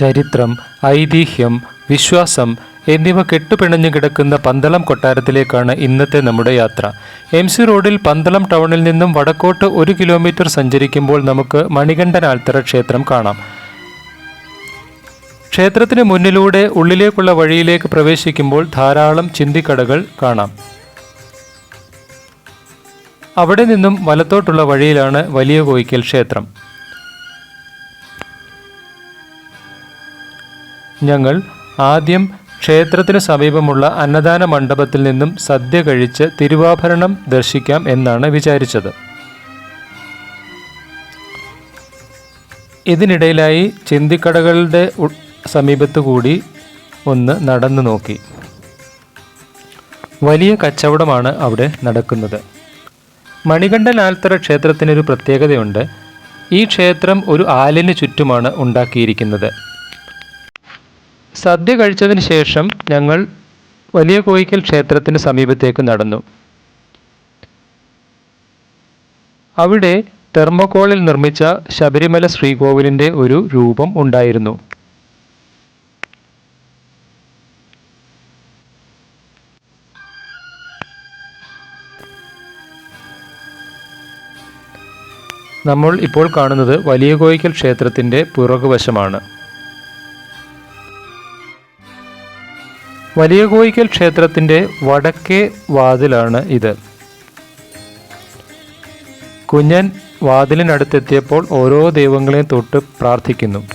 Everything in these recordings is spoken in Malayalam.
ചരിത്രം ഐതിഹ്യം വിശ്വാസം എന്നിവ കെട്ടുപിണഞ്ഞു കിടക്കുന്ന പന്തളം കൊട്ടാരത്തിലേക്കാണ് ഇന്നത്തെ നമ്മുടെ യാത്ര. എം സി റോഡിൽ പന്തളം ടൗണിൽ നിന്നും വടക്കോട്ട് ഒരു കിലോമീറ്റർ സഞ്ചരിക്കുമ്പോൾ നമുക്ക് മണികണ്ഠനാൽത്തറ ക്ഷേത്രം കാണാം. ക്ഷേത്രത്തിന് മുന്നിലൂടെ ഉള്ളിലേക്കുള്ള വഴിയിലേക്ക് പ്രവേശിക്കുമ്പോൾ ധാരാളം ചിന്തിക്കടകൾ കാണാം. അവിടെ നിന്നും വലത്തോട്ടുള്ള വഴിയിലാണ് വലിയ കോയിക്കൽ ക്ഷേത്രം. ഞങ്ങൾ ആദ്യം ക്ഷേത്രത്തിന് സമീപമുള്ള അന്നദാന മണ്ഡപത്തിൽ നിന്നും സദ്യ കഴിച്ച് തിരുവാഭരണം ദർശിക്കാം എന്നാണ് വിചാരിച്ചത്. ഇതിനിടയിലായി ചിന്തിക്കടകളുടെ സമീപത്തു കൂടി ഒന്ന് നടന്നു നോക്കി. വലിയ കച്ചവടമാണ് അവിടെ നടക്കുന്നത്. മണികണ്ഠൻ ആൽത്തറ ക്ഷേത്രത്തിനൊരു പ്രത്യേകതയുണ്ട്. ഈ ക്ഷേത്രം ഒരു ആലിന് ചുറ്റുമാണ് ഉണ്ടാക്കിയിരിക്കുന്നത്. സദ്യ കഴിച്ചതിന് ശേഷം ഞങ്ങൾ വലിയ കോയിക്കൽ ക്ഷേത്രത്തിന് സമീപത്തേക്ക് നടന്നു. അവിടെ തെർമോക്കോളിൽ നിർമ്മിച്ച ശബരിമല ശ്രീകോവിലിന്റെ ഒരു രൂപം ഉണ്ടായിരുന്നു. നമ്മൾ ഇപ്പോൾ കാണുന്നത് വലിയ കോയിക്കൽ ക്ഷേത്രത്തിന്റെ പുറകുവശമാണ്. വലിയ കോയിക്കൽ ക്ഷേത്രത്തിന്റെ വടക്കേ വാതിലാണ് ഇത്. കുഞ്ഞൻ വാതിലിനടുത്തെത്തിയപ്പോൾ ഓരോ ദൈവങ്ങളെയും തൊട്ട് പ്രാർത്ഥിക്കുന്നു.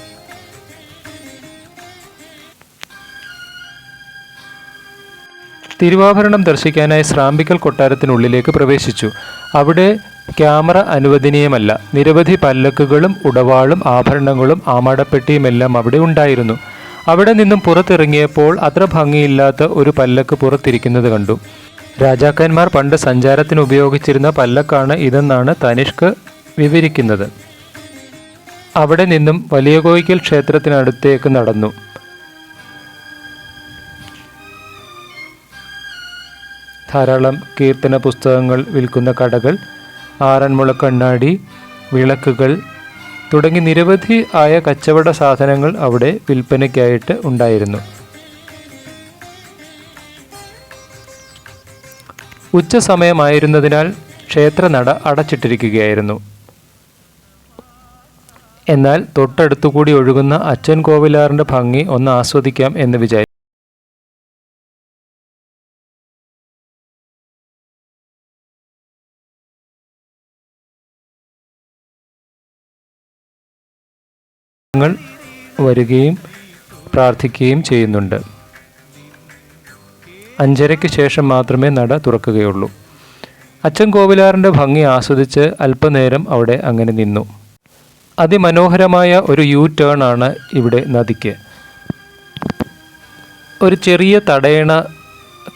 തിരുവാഭരണം ദർശിക്കാനായി ശ്രാമ്പിക്കൽ കൊട്ടാരത്തിനുള്ളിലേക്ക് പ്രവേശിച്ചു. അവിടെ ക്യാമറ അനുവദനീയമല്ല. നിരവധി പല്ലക്കുകളും ഉടവാളും ആഭരണങ്ങളും ആമാടപ്പെട്ടിയുമെല്ലാം അവിടെ ഉണ്ടായിരുന്നു. അവിടെ നിന്നും പുറത്തിറങ്ങിയപ്പോൾ അത്ര ഭംഗിയില്ലാത്ത ഒരു പല്ലക്ക് പുറത്തിരിക്കുന്നത് കണ്ടു. രാജാക്കന്മാർ പണ്ട് സഞ്ചാരത്തിന് ഉപയോഗിച്ചിരുന്ന പല്ലക്കാണ് ഇതെന്നാണ് തനിഷ്ക് വിവരിക്കുന്നത്. അവിടെ നിന്നും വലിയ കോയിക്കൽ ക്ഷേത്രത്തിനടുത്തേക്ക് നടന്നു. ധാരാളം കീർത്തന പുസ്തകങ്ങൾ വിൽക്കുന്ന കടകൾ ആറന്മുള കണ്ണാടി വിളക്കുകൾ തുടങ്ങി നിരവധി ആയ കച്ചവട സാധനങ്ങൾ അവിടെ വിൽപ്പനയ്ക്കായിട്ട് ഉണ്ടായിരുന്നു. ഉച്ച സമയമായിരുന്നതിനാൽ ക്ഷേത്രനട അടച്ചിട്ടിരിക്കുകയായിരുന്നു. എന്നാൽ തൊട്ടടുത്തുകൂടി ഒഴുകുന്ന അച്ഛൻ കോവിലാറിന്റെ ഭംഗി ഒന്ന് ആസ്വദിക്കാം എന്ന് വിചാരിച്ചു വരികയും പ്രാർത്ഥിക്കുകയും ചെയ്യുന്നുണ്ട്. അഞ്ചരയ്ക്ക് ശേഷം മാത്രമേ നട തുറക്കുകയുള്ളൂ. അച്ഛൻ കോവിലാറിന്റെ ഭംഗി ആസ്വദിച്ച് അല്പനേരം അവിടെ അങ്ങനെ നിന്നു. അതിമനോഹരമായ ഒരു യു ടേൺ ആണ് ഇവിടെ നദിക്ക്. ഒരു ചെറിയ തടയണ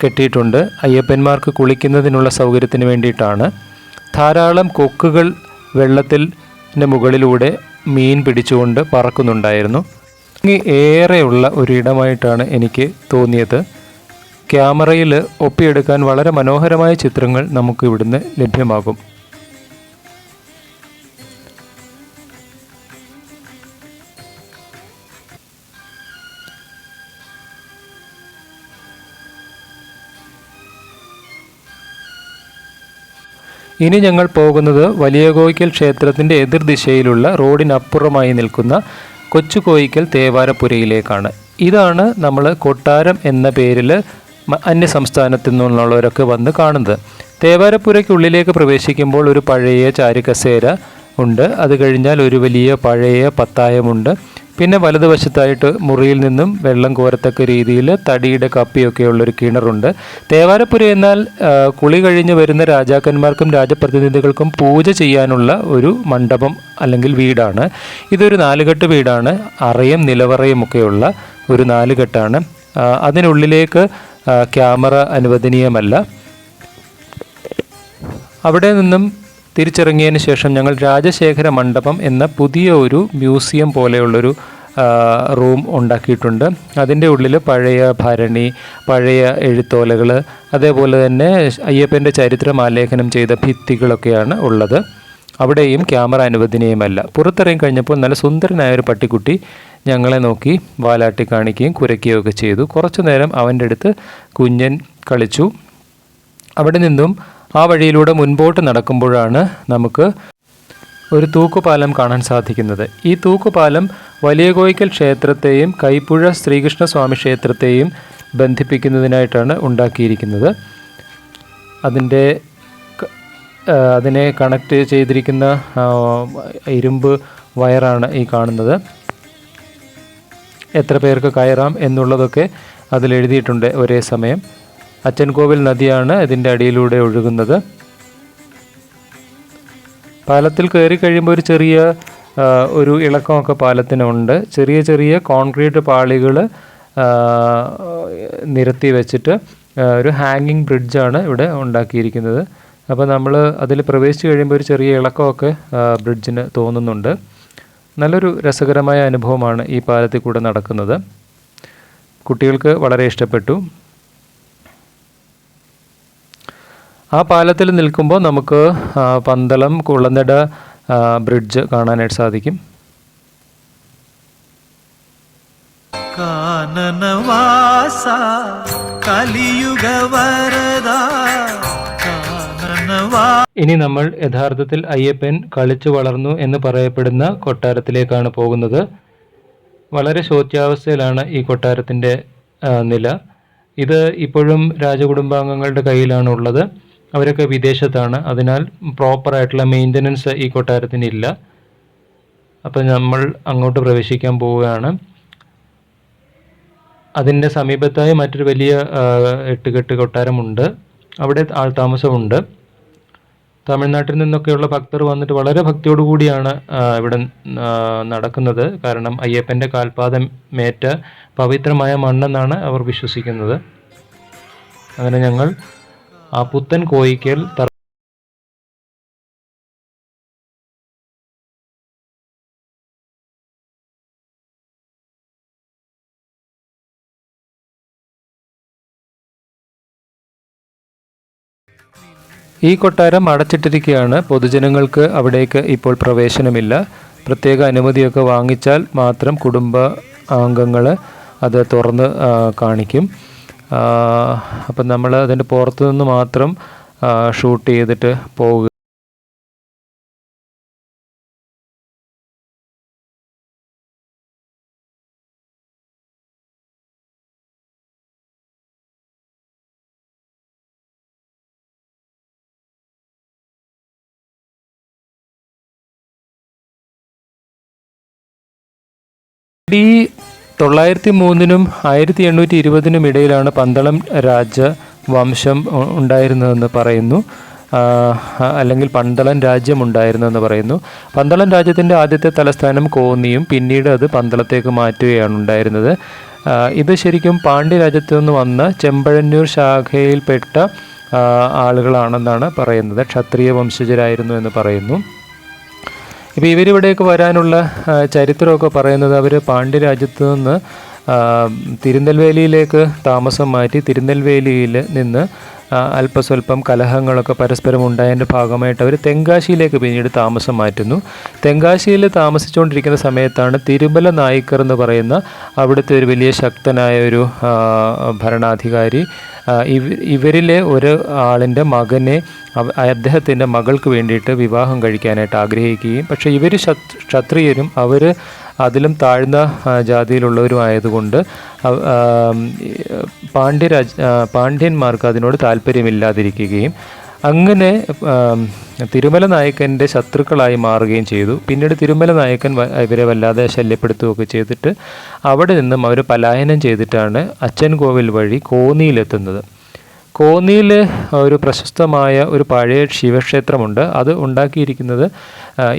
കെട്ടിയിട്ടുണ്ട്. അയ്യപ്പന്മാർക്ക് കുളിക്കുന്നതിനുള്ള സൗകര്യത്തിന് വേണ്ടിയിട്ടാണ്. ധാരാളം കൊക്കുകൾ വെള്ളത്തിൽ മുകളിലൂടെ മീൻ പിടിച്ചുകൊണ്ട് പറക്കുന്നുണ്ടായിരുന്നു. ഏറെയുള്ള ഒരിടമായിട്ടാണ് എനിക്ക് തോന്നിയത്. ക്യാമറയിൽ ഒപ്പിയെടുക്കാൻ വളരെ മനോഹരമായ ചിത്രങ്ങൾ നമുക്ക് ഇവിടുന്ന് ലഭ്യമാകും. ഇനി ഞങ്ങൾ പോകുന്നത് വലിയ കോയിക്കൽ ക്ഷേത്രത്തിന്റെ എതിർദിശയിലുള്ള റോഡിനപ്പുറമായി നിൽക്കുന്ന കൊച്ചു കോയിക്കൽ തേവാരപ്പുരയിലേക്കാണ് ഇതാണ് നമ്മൾ കൊട്ടാരം എന്ന പേരിൽ അന്യ സംസ്ഥാനത്തു നിന്നുള്ളവരൊക്കെ വന്ന് കാണുന്നത്. തേവാരപ്പുരയ്ക്കുള്ളിലേക്ക് പ്രവേശിക്കുമ്പോൾ ഒരു പഴയ ചാരുകസേര ഉണ്ട്. അത് കഴിഞ്ഞാൽ ഒരു വലിയ പഴയ പത്തായമുണ്ട്. പിന്നെ വലതുവശത്തായിട്ട് മുറിയിൽ നിന്നും വെള്ളം കോരത്തക്ക രീതിയിൽ തടിയുടെ കപ്പിയൊക്കെയുള്ളൊരു കിണറുണ്ട്. തേവാരപ്പുര എന്നാൽ കുളി കഴിഞ്ഞ് വരുന്ന രാജാക്കന്മാർക്കും രാജപ്രതിനിധികൾക്കും പൂജ ചെയ്യാനുള്ള ഒരു മണ്ഡപം അല്ലെങ്കിൽ വീടാണ്. ഇതൊരു നാലുകെട്ട് വീടാണ്. അറയും നിലവറയും ഒക്കെയുള്ള ഒരു നാലുകെട്ടാണ്. അതിനുള്ളിലേക്ക് ക്യാമറ അനുവദനീയമല്ല. അവിടെ നിന്നും തിരിച്ചിറങ്ങിയതിന് ശേഷം ഞങ്ങൾ രാജശേഖര മണ്ഡപം എന്ന പുതിയ ഒരു മ്യൂസിയം പോലെയുള്ളൊരു റൂം ഉണ്ടാക്കിയിട്ടുണ്ട്. അതിന്റെ ഉള്ളിൽ പഴയ ഭരണി പഴയ എഴുത്തോലകൾ അതേപോലെ തന്നെ അയ്യപ്പന്റെ ചരിത്രം ആലേഖനം ചെയ്ത ഭിത്തികളൊക്കെയാണ് ഉള്ളത്. അവിടെയും ക്യാമറ അനുവദനീയമല്ല. പുറത്തിറങ്ങി കഴിഞ്ഞപ്പോൾ നല്ല സുന്ദരനായ ഒരു പട്ടിക്കുട്ടി ഞങ്ങളെ നോക്കി വാലാട്ടി കാണിക്കുകയും കുരയ്ക്കുകയും ഒക്കെ ചെയ്തു. കുറച്ചു നേരം അവന്റെ അടുത്ത് കുഞ്ഞൻ കളിച്ചു. അവിടെ നിന്നും ആ വഴിയിലൂടെ മുൻപോട്ട് നടക്കുമ്പോഴാണ് നമുക്ക് ഒരു തൂക്കുപാലം കാണാൻ സാധിക്കുന്നത്. ഈ തൂക്കുപാലം വലിയകോയിക്കൽ ക്ഷേത്രത്തെയും കൈപ്പുഴ ശ്രീകൃഷ്ണസ്വാമി ക്ഷേത്രത്തെയും ബന്ധിപ്പിക്കുന്നതിനായിട്ടാണ് ഉണ്ടാക്കിയിരിക്കുന്നത്. അതിന്റെ അതിനെ കണക്ട് ചെയ്തിരിക്കുന്ന ഇരുമ്പ് വയറാണ് ഈ കാണുന്നത്. എത്ര പേർക്ക് കയറാം എന്നുള്ളതൊക്കെ അതിൽ എഴുതിയിട്ടുണ്ട് ഒരേ സമയം. അച്ചൻകോവിൽ നദിയാണ് ഇതിന്റെ അടിയിലൂടെ ഒഴുകുന്നത്. പാലത്തിൽ കയറി കഴിയുമ്പോൾ ഒരു ചെറിയ ഒരു ഇളക്കമൊക്കെ പാലത്തിനുണ്ട്. ചെറിയ ചെറിയ കോൺക്രീറ്റ് പാളികൾ നിരത്തി വെച്ചിട്ട് ഒരു ഹാങ്ങിങ് ബ്രിഡ്ജാണ് ഇവിടെ ഉണ്ടാക്കിയിരിക്കുന്നത്. അപ്പോൾ നമ്മൾ അതിൽ പ്രവേശിച്ച് കഴിയുമ്പോൾ ഒരു ചെറിയ ഇളക്കമൊക്കെ ബ്രിഡ്ജിന് തോന്നുന്നുണ്ട്. നല്ലൊരു രസകരമായ അനുഭവമാണ് ഈ പാലത്തിൽ കൂടെ നടക്കുന്നത്. കുട്ടികൾക്ക് വളരെ ഇഷ്ടപ്പെട്ടു. ആ പാലത്തിൽ നിൽക്കുമ്പോൾ നമുക്ക് പന്തളം കുളനട ബ്രിഡ്ജ് കാണാനായിട്ട് സാധിക്കും. കാനനവാസ കലിയുഗ ഇനി നമ്മൾ യഥാർത്ഥത്തിൽ അയ്യപ്പൻ കളിച്ചു വളർന്നു എന്ന് പറയപ്പെടുന്ന കൊട്ടാരത്തിലേക്കാണ് പോകുന്നത്. വളരെ ശോച്യാവസ്ഥയിലാണ് ഈ കൊട്ടാരത്തിന്റെ നില. ഇത് ഇപ്പോഴും രാജകുടുംബാംഗങ്ങളുടെ കയ്യിലാണ് ഉള്ളത് അവരൊക്കെ വിദേശത്താണ്. അതിനാൽ പ്രോപ്പറായിട്ടുള്ള മെയിന്റനൻസ് ഈ കൊട്ടാരത്തിനില്ല അപ്പോൾ നമ്മൾ അങ്ങോട്ട് പ്രവേശിക്കാൻ പോവുകയാണ്. അതിന്റെ സമീപത്തായി മറ്റൊരു വലിയ എട്ടുകെട്ട് കൊട്ടാരമുണ്ട്. അവിടെ ആൾ താമസമുണ്ട്. തമിഴ്നാട്ടിൽ നിന്നൊക്കെയുള്ള ഭക്തർ വന്നിട്ട് വളരെ ഭക്തിയോടു കൂടിയാണ് ഇവിടെ നടക്കുന്നത്. കാരണം അയ്യപ്പന്റെ കാൽപാദം മേറ്റ പവിത്രമായ മണ്ണെന്നാണ് അവർ വിശ്വസിക്കുന്നത്. അങ്ങനെ ഞങ്ങൾ ആ പുത്തൻ കോയിക്കൽ ഈ കൊട്ടാരം അടച്ചിട്ടിരിക്കുകയാണ് പൊതുജനങ്ങൾക്ക് അവിടേക്ക് ഇപ്പോൾ പ്രവേശനമില്ല. പ്രത്യേക അനുമതിയൊക്കെ വാങ്ങിച്ചാൽ മാത്രം കുടുംബ അംഗങ്ങൾ അത് തുറന്ന് കാണിക്കും. അപ്പം നമ്മൾ അതിന്റെ പുറത്തു നിന്ന് മാത്രം ഷൂട്ട് ചെയ്തിട്ട് പോവുക. തൊള്ളായിരത്തി മൂന്നിനും ആയിരത്തി എണ്ണൂറ്റി ഇരുപതിനും ഇടയിലാണ് പന്തളം രാജ വംശം ഉണ്ടായിരുന്നതെന്ന് പറയുന്നു. അല്ലെങ്കിൽ പന്തളം രാജ്യം ഉണ്ടായിരുന്നെന്ന് പറയുന്നു. പന്തളം രാജ്യത്തിന്റെ ആദ്യത്തെ തലസ്ഥാനം കോന്നിയും പിന്നീട് അത് പന്തളത്തേക്ക് മാറ്റുകയാണ് ഉണ്ടായിരുന്നത്. ഇത് ശരിക്കും പാണ്ഡ്യരാജ്യത്തു നിന്ന് വന്ന ചെമ്പഴന്നൂർ ശാഖയിൽപ്പെട്ട ആളുകളാണെന്നാണ് പറയുന്നത്. ക്ഷത്രിയ വംശജരായിരുന്നു എന്ന് പറയുന്നു. ഇപ്പോൾ ഇവരിവിടേക്ക് വരാനുള്ള ചരിത്രമൊക്കെ പറയുന്നത് അവർ പാണ്ഡ്യരാജ്യത്ത് നിന്ന് തിരുനെൽവേലിയിലേക്ക് താമസം മാറ്റി തിരുനെൽവേലിയിൽ നിന്ന് അല്പസ്വല്പം കലഹങ്ങളൊക്കെ പരസ്പരം ഉണ്ടായതിന്റെ ഭാഗമായിട്ട് അവർ തെങ്കാശിയിലേക്ക് പിന്നീട് താമസം മാറ്റുന്നു. തെങ്കാശിയിൽ താമസിച്ചുകൊണ്ടിരിക്കുന്ന സമയത്താണ് തിരുമല നായിക്കർ എന്ന് പറയുന്ന അവിടുത്തെ ഒരു വലിയ ശക്തനായ ഒരു ഭരണാധികാരി ഇവരിലെ ഒരു ആളിന്റെ മകനെ അദ്ദേഹത്തിന്റെ മകൾക്ക് വേണ്ടിയിട്ട് വിവാഹം കഴിക്കാനായിട്ട് ആഗ്രഹിക്കുകയും പക്ഷേ ഇവർ ക്ഷത്രിയരും അവർ അതിലും താഴ്ന്ന ജാതിയിലുള്ളവരും ആയതുകൊണ്ട് പാണ്ഡ്യരാജ് പാണ്ഡ്യന്മാർക്ക് അതിനോട് താല്പര്യമില്ലാതിരിക്കുകയും അങ്ങനെ തിരുമല നായക്കന്റെ ശത്രുക്കളായി മാറുകയും ചെയ്തു. പിന്നീട് തിരുമല നായക്കൻ ഇവരെ വല്ലാതെ ശല്യപ്പെടുത്തുകയൊക്കെ ചെയ്തിട്ട് അവിടെ നിന്നും അവർ പലായനം ചെയ്തിട്ടാണ് അച്ഛൻ കോവിൽ വഴി കോന്നിയിലെത്തുന്നത്. കോന്നിയിൽ ഒരു പ്രശസ്തമായ ഒരു പഴയ ശിവക്ഷേത്രമുണ്ട്. അത് ഉണ്ടാക്കിയിരിക്കുന്നത്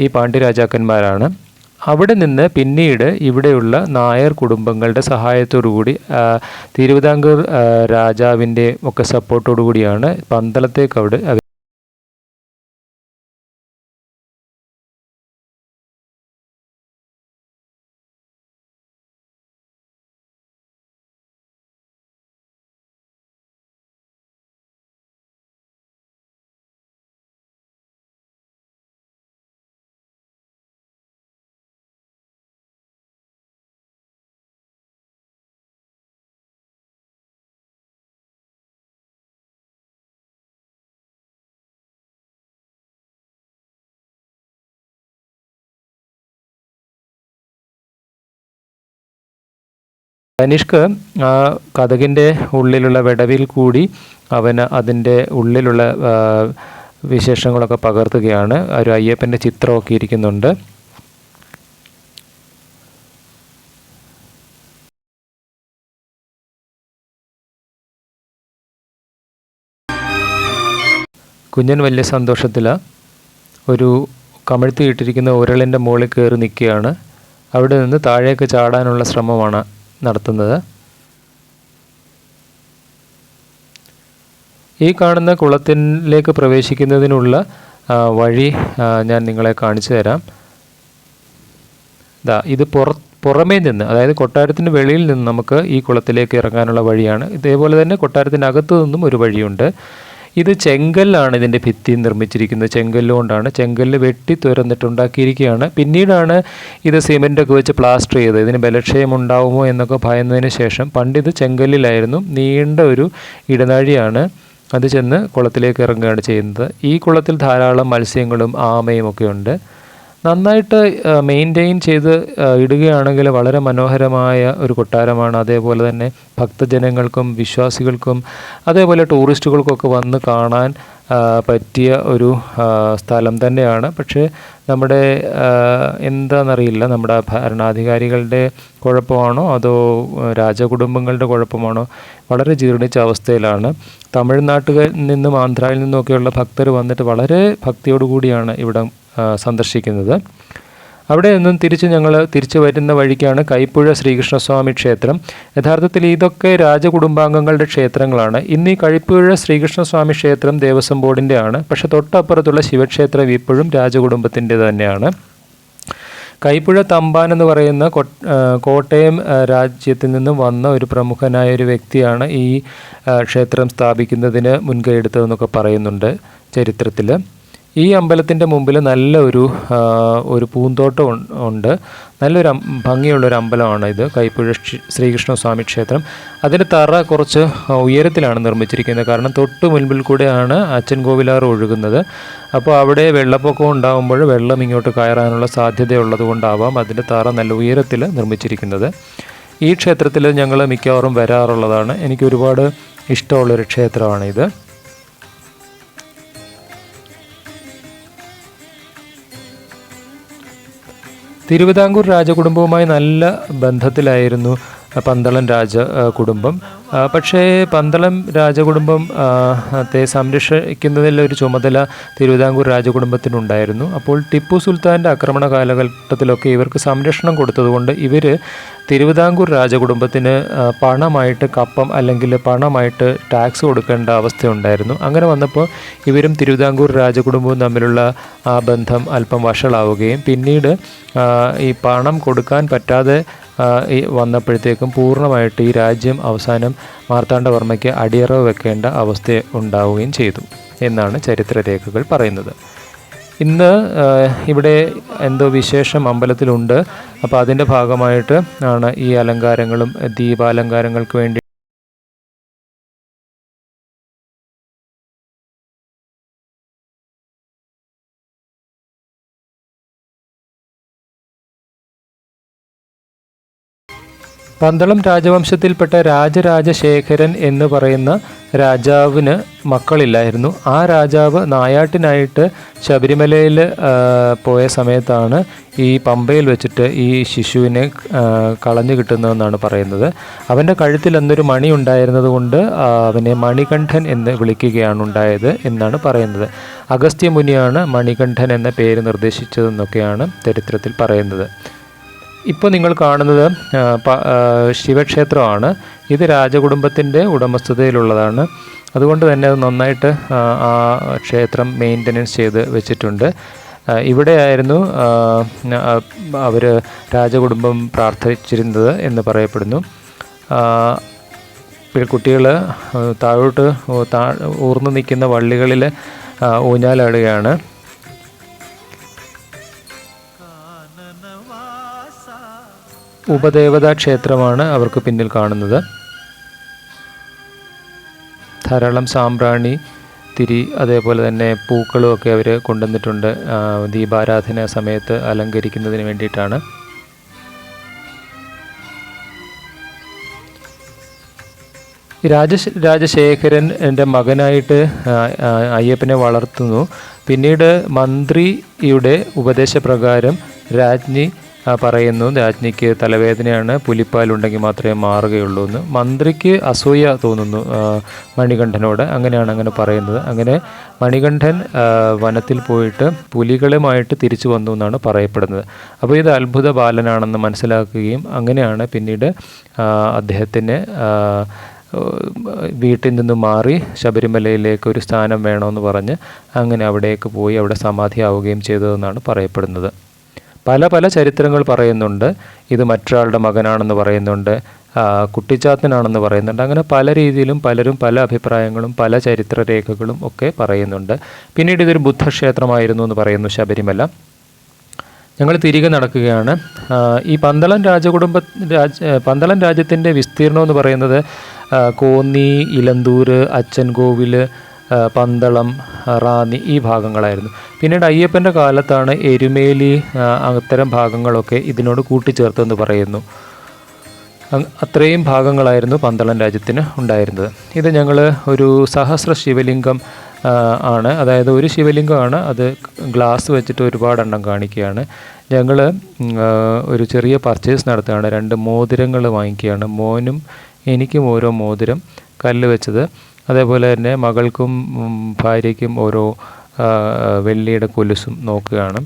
ഈ പാണ്ഡ്യരാജാക്കന്മാരാണ്. അവിടെ നിന്ന് പിന്നീട് ഇവിടെയുള്ള നായർ കുടുംബങ്ങളുടെ കൂടി തിരുവിതാംകൂർ രാജാവിന്റെ ഒക്കെ സപ്പോർട്ടോടു കൂടിയാണ് പന്തളത്തേക്ക് അവിടെ തനിഷ്ക് കഥകിന്റെ ഉള്ളിലുള്ള വിടവിൽ കൂടി അവന് അതിന്റെ ഉള്ളിലുള്ള വിശേഷങ്ങളൊക്കെ പകർത്തുകയാണ്. ഒരു അയ്യപ്പന്റെ ചിത്രമൊക്കെ ഇരിക്കുന്നുണ്ട്. കുഞ്ഞൻ വലിയ സന്തോഷത്തിൽ ഒരു കമിഴ്ത്തി ഇട്ടിരിക്കുന്ന ഉരളിന്റെ മുകളിൽ കയറി നിൽക്കുകയാണ്. അവിടെ നിന്ന് താഴേക്ക് ചാടാനുള്ള ശ്രമമാണ്. നടത്തുന്നത്. ഈ കാണുന്ന കുളത്തിലേക്ക് പ്രവേശിക്കുന്നതിനുള്ള വഴി ഞാൻ നിങ്ങളെ കാണിച്ചു തരാം. ഇതാ ഇത് പുറ പുറമേ നിന്ന് അതായത് കൊട്ടാരത്തിന് വെളിയിൽ നിന്ന് നമുക്ക് ഈ കുളത്തിലേക്ക് ഇറങ്ങാനുള്ള വഴിയാണ്. ഇതേപോലെ തന്നെ കൊട്ടാരത്തിനകത്തു നിന്നും ഒരു വഴിയുണ്ട്. ഇത് ചെങ്കല്ലാണ് ഇതിന്റെ ഭിത്തി നിർമ്മിച്ചിരിക്കുന്നത്. ചെങ്കല്ലുകൊണ്ടാണ് ചെങ്കല്ല് വെട്ടി തുരന്നിട്ടുണ്ടാക്കിയിരിക്കുകയാണ്. പിന്നീടാണ് ഇത് സിമെന്റൊക്കെ വെച്ച് പ്ലാസ്റ്റർ ചെയ്ത് ഇതിന് ബലക്ഷയം ഉണ്ടാവുമോ എന്നൊക്കെ ഭയന്നതിന് ശേഷം പണ്ട് ഇത് ചെങ്കല്ലിലായിരുന്നു. നീണ്ട ഒരു ഇടനാഴിയാണ് അത് ചെന്ന് കുളത്തിലേക്ക് ഇറങ്ങുകയാണ് ചെയ്യുന്നത്. ഈ കുളത്തിൽ ധാരാളം മത്സ്യങ്ങളും ആമയും ഒക്കെ ഉണ്ട്. നന്നായിട്ട് മെയിന്റെയിൻ ചെയ്ത് ഇടുകയാണെങ്കിൽ വളരെ മനോഹരമായ ഒരു കൊട്ടാരമാണ്. അതേപോലെ തന്നെ ഭക്തജനങ്ങൾക്കും വിശ്വാസികൾക്കും അതേപോലെ ടൂറിസ്റ്റുകൾക്കൊക്കെ വന്ന് കാണാൻ പറ്റിയ ഒരു സ്ഥലം തന്നെയാണ്. പക്ഷേ നമ്മുടെ എന്താണെന്നറിയില്ല നമ്മുടെ ഭരണാധികാരികളുടെ കുഴപ്പമാണോ? അതോ രാജകുടുംബങ്ങളുടെ കുഴപ്പമാണോ? വളരെ ജീർണിച്ച അവസ്ഥയിലാണ്. തമിഴ്നാട്ടിൽ നിന്നും ആന്ധ്രയിൽ നിന്നുമൊക്കെയുള്ള ഭക്തർ വന്നിട്ട് വളരെ ഭക്തിയോടുകൂടിയാണ് ഇവിടെ സന്ദർശിക്കുന്നത്. അവിടെ നിന്നും തിരിച്ച് ഞങ്ങൾ തിരിച്ചു വരുന്ന വഴിക്കാണ് കൈപ്പുഴ ശ്രീകൃഷ്ണസ്വാമി ക്ഷേത്രം. യഥാർത്ഥത്തിൽ ഇതൊക്കെ രാജകുടുംബാംഗങ്ങളുടെ ക്ഷേത്രങ്ങളാണ്. ഇന്ന് ഈ കൈപ്പുഴ ശ്രീകൃഷ്ണസ്വാമി ക്ഷേത്രം ദേവസ്വം ബോർഡിന്റെ ആണ്. പക്ഷെ തൊട്ടപ്പുറത്തുള്ള ശിവക്ഷേത്രം ഇപ്പോഴും രാജകുടുംബത്തിന്റെ തന്നെയാണ്. കൈപ്പുഴ തമ്പാൻ എന്ന് പറയുന്ന കോട്ടയം രാജ്യത്തിൽ നിന്നും വന്ന ഒരു പ്രമുഖനായ ഒരു വ്യക്തിയാണ് ഈ ക്ഷേത്രം സ്ഥാപിക്കുന്നതിന് മുൻകൈ എടുത്തതെന്നൊക്കെ പറയുന്നുണ്ട് ചരിത്രത്തിൽ ഈ അമ്പലത്തിന്റെ മുമ്പിൽ നല്ല ഒരു ഒരു പൂന്തോട്ടം ഉണ്ട്. നല്ലൊരു ഭംഗിയുള്ളൊരു അമ്പലമാണ് ഇത് കൈപ്പുഴ ശ്രീകൃഷ്ണസ്വാമി ക്ഷേത്രം. അതിന്റെ തറ കുറച്ച് ഉയരത്തിലാണ് നിർമ്മിച്ചിരിക്കുന്നത്. കാരണം തൊട്ട് മുൻപിൽ കൂടെയാണ് അച്ഛൻ കോവിലാർ ഒഴുകുന്നത്. അപ്പോൾ അവിടെ വെള്ളപ്പൊക്കം ഉണ്ടാകുമ്പോൾ വെള്ളം ഇങ്ങോട്ട് കയറാനുള്ള സാധ്യതയുള്ളത് കൊണ്ടാവാം അതിന്റെ തറ നല്ല ഉയരത്തിൽ നിർമ്മിച്ചിരിക്കുന്നത്. ഈ ക്ഷേത്രത്തിൽ ഞങ്ങൾ മിക്കവാറും വരാറുള്ളതാണ്. എനിക്ക് ഒരുപാട് ഇഷ്ടമുള്ളൊരു ക്ഷേത്രമാണിത്. തിരുവിതാംകൂർ രാജകുടുംബവുമായി നല്ല ബന്ധത്തിലായിരുന്നു. പന്തളം രാജ കുടുംബം. പക്ഷേ പന്തളം രാജകുടുംബം തെ സംരക്ഷിക്കുന്നതിൽ ഒരു ചുമതല തിരുവിതാംകൂർ രാജകുടുംബത്തിനുണ്ടായിരുന്നു. അപ്പോൾ ടിപ്പു സുൽത്താന്റെ ആക്രമണ കാലഘട്ടത്തിലൊക്കെ ഇവർക്ക് സംരക്ഷണം കൊടുത്തതുകൊണ്ട് ഇവർ തിരുവിതാംകൂർ രാജകുടുംബത്തിന് പണമായിട്ട് കപ്പം അല്ലെങ്കിൽ പണമായിട്ട് ടാക്സ് കൊടുക്കേണ്ട അവസ്ഥയുണ്ടായിരുന്നു. അങ്ങനെ വന്നപ്പോൾ ഇവരും തിരുവിതാംകൂർ രാജകുടുംബവും തമ്മിലുള്ള ആ ബന്ധം അല്പം വഷളാവുകയും പിന്നീട് ഈ പണം കൊടുക്കാൻ പറ്റാതെ ഈ വന്നപ്പോഴത്തേക്കും പൂർണമായിട്ട് ഈ രാജ്യം അവസാനം മാർത്താണ്ഡവർമ്മയ്ക്ക് അടിയറവ് വെക്കേണ്ട അവസ്ഥ ഉണ്ടാവുകയും ചെയ്തു എന്നാണ് ചരിത്രരേഖകൾ പറയുന്നത്. ഇന്ന് ഇവിടെ എന്തോ വിശേഷം അമ്പലത്തിലുണ്ട്. അപ്പോൾ അതിന്റെ ഭാഗമായിട്ട് ആണ് ഈ അലങ്കാരങ്ങളും ദീപാലങ്കാരങ്ങൾക്ക് വേണ്ടി പന്തളം രാജവംശത്തിൽപ്പെട്ട രാജരാജശേഖരൻ എന്ന് പറയുന്ന രാജാവിന് മക്കളില്ലായിരുന്നു. ആ രാജാവ് നായാട്ടിനായിട്ട് ശബരിമലയിൽ പോയ സമയത്താണ് ഈ പമ്പയിൽ വെച്ചിട്ട് ഈ ശിശുവിനെ കളഞ്ഞു കിട്ടുന്നതെന്നാണ് പറയുന്നത്. അവന്റെ കഴുത്തിൽ അന്നൊരു മണി ഉണ്ടായിരുന്നത് കൊണ്ട് അവനെ മണികണ്ഠൻ എന്ന് വിളിക്കുകയാണ് ഉണ്ടായത് എന്നാണ് പറയുന്നത്. അഗസ്ത്യ മുനിയാണ് മണികണ്ഠൻ എന്ന പേര് നിർദ്ദേശിച്ചതെന്നൊക്കെയാണ് ചരിത്രത്തിൽ പറയുന്നത്. ഇപ്പോൾ നിങ്ങൾ കാണുന്നത് ശിവക്ഷേത്രമാണ്. ഇത് രാജകുടുംബത്തിന്റെ ഉടമസ്ഥതയിലുള്ളതാണ്. അതുകൊണ്ട് തന്നെ അത് നന്നായിട്ട് ആ, ക്ഷേത്രം മെയിന്റനൻസ് ചെയ്ത് വെച്ചിട്ടുണ്ട്. ഇവിടെയായിരുന്നു അവർ രാജകുടുംബം പ്രാർത്ഥിച്ചിരുന്നത് എന്ന് പറയപ്പെടുന്നു. കുട്ടികൾ താഴോട്ട് ഊർന്നു നിൽക്കുന്ന വള്ളികളിൽ ഊഞ്ഞാലാടുകയാണ്. ഉപദേവതാ ക്ഷേത്രമാണ് അവർക്ക് പിന്നിൽ കാണുന്നത്. ധാരാളം സാമ്പ്രാണി തിരി അതേപോലെ തന്നെ പൂക്കളും ഒക്കെ അവർ കൊണ്ടുവന്നിട്ടുണ്ട്. ദീപാരാധന സമയത്ത് അലങ്കരിക്കുന്നതിന് വേണ്ടിയിട്ടാണ്. രാജ രാജശേഖരൻ എന്റെ മകനായിട്ട് അയ്യപ്പനെ വളർത്തുന്നു. പിന്നീട് മന്ത്രിയുടെ ഉപദേശപ്രകാരം രാജ്ഞി പറയുന്നു രാജ്ഞിക്ക് തലവേദനയാണ് പുലിപ്പാലുണ്ടെങ്കിൽ മാത്രമേ മാറുകയുള്ളൂ എന്ന്. മന്ത്രിക്ക് അസൂയ തോന്നുന്നു മണികണ്ഠനോട്. അങ്ങനെയാണ് അങ്ങനെ പറയുന്നത്. അങ്ങനെ മണികണ്ഠൻ വനത്തിൽ പോയിട്ട് പുലികളുമായിട്ട് തിരിച്ചു വന്നു എന്നാണ് പറയപ്പെടുന്നത്. അപ്പോൾ ഇത് അത്ഭുത ബാലനാണെന്ന് മനസ്സിലാക്കുകയും അങ്ങനെയാണ് പിന്നീട് അദ്ദേഹത്തിന് വീട്ടിൽ നിന്ന് മാറി ശബരിമലയിലേക്ക് ഒരു സ്ഥാനം വേണമെന്ന് പറഞ്ഞ് അങ്ങനെ അവിടേക്ക് പോയി അവിടെ സമാധിയാവുകയും ചെയ്തതെന്നാണ് പറയപ്പെടുന്നത്. പല പല ചരിത്രങ്ങൾ പറയുന്നുണ്ട്. ഇത് മറ്റൊരാളുടെ മകനാണെന്ന് പറയുന്നുണ്ട്. കുട്ടിച്ചാത്തനാണെന്ന് പറയുന്നുണ്ട്. അങ്ങനെ പല രീതിയിലും പലരും പല അഭിപ്രായങ്ങളും പല ചരിത്രരേഖകളും ഒക്കെ പറയുന്നുണ്ട്. പിന്നീട് ഇതൊരു ബുദ്ധക്ഷേത്രമായിരുന്നു എന്ന് പറയുന്നു ശബരിമല. ഞങ്ങൾ തിരികെ നടക്കുകയാണ്. ഈ പന്തളം രാജകുടുംബ രാജ പന്തളം രാജ്യത്തിന്റെ വിസ്തീർണം എന്ന് പറയുന്നത് കോന്നി ഇലന്തൂർ അച്ചൻകോവിൽ ആ, പന്തളം റാന്നി ഈ ഭാഗങ്ങളായിരുന്നു. പിന്നീട് അയ്യപ്പന്റെ കാലത്താണ് എരുമേലി അത്തരം ഭാഗങ്ങളൊക്കെ ഇതിനോട് കൂട്ടിച്ചേർത്തെന്ന് പറയുന്നു. അത്രയും ഭാഗങ്ങളായിരുന്നു പന്തളം രാജ്യത്തിന് ഉണ്ടായിരുന്നത്. ഇത് ഞങ്ങൾ ഒരു സഹസ്ര ശിവലിംഗം ആണ്. അതായത് ഒരു ശിവലിംഗമാണ് അത് ഗ്ലാസ് വെച്ചിട്ട് ഒരുപാട് ഒരുപാടെണ്ണം കാണിക്കുകയാണ്. ഞങ്ങൾ ഒരു ചെറിയ പർച്ചേസ് നടത്തുകയാണ്. രണ്ട് മോതിരങ്ങൾ വാങ്ങിക്കുകയാണ്. മോനും എനിക്കും ഓരോ മോതിരം കല്ല് വെച്ചത്. അതേപോലെ തന്നെ മകൾക്കും ഭാര്യയ്ക്കും ഓരോ വെള്ളിയുടെ കൊലുസും നോക്കുകയാണ്.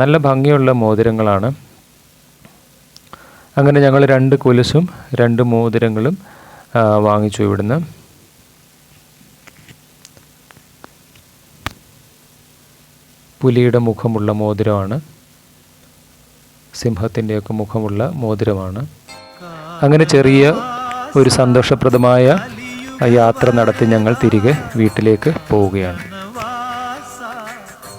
നല്ല ഭംഗിയുള്ള മോതിരങ്ങളാണ്. അങ്ങനെ ഞങ്ങൾ രണ്ട് കൊലുസും രണ്ട് മോതിരങ്ങളും വാങ്ങിച്ചു ഇവിടുന്ന്. പുലിയുടെ മുഖമുള്ള മോതിരമാണ്. സിംഹത്തിന്റെയൊക്കെ മുഖമുള്ള മോതിരമാണ്. അങ്ങനെ ചെറിയ ഒരു സന്തോഷപ്രദമായ യാത്ര നടത്തി ഞങ്ങൾ തിരികെ വീട്ടിലേക്ക് പോവുകയാണ്.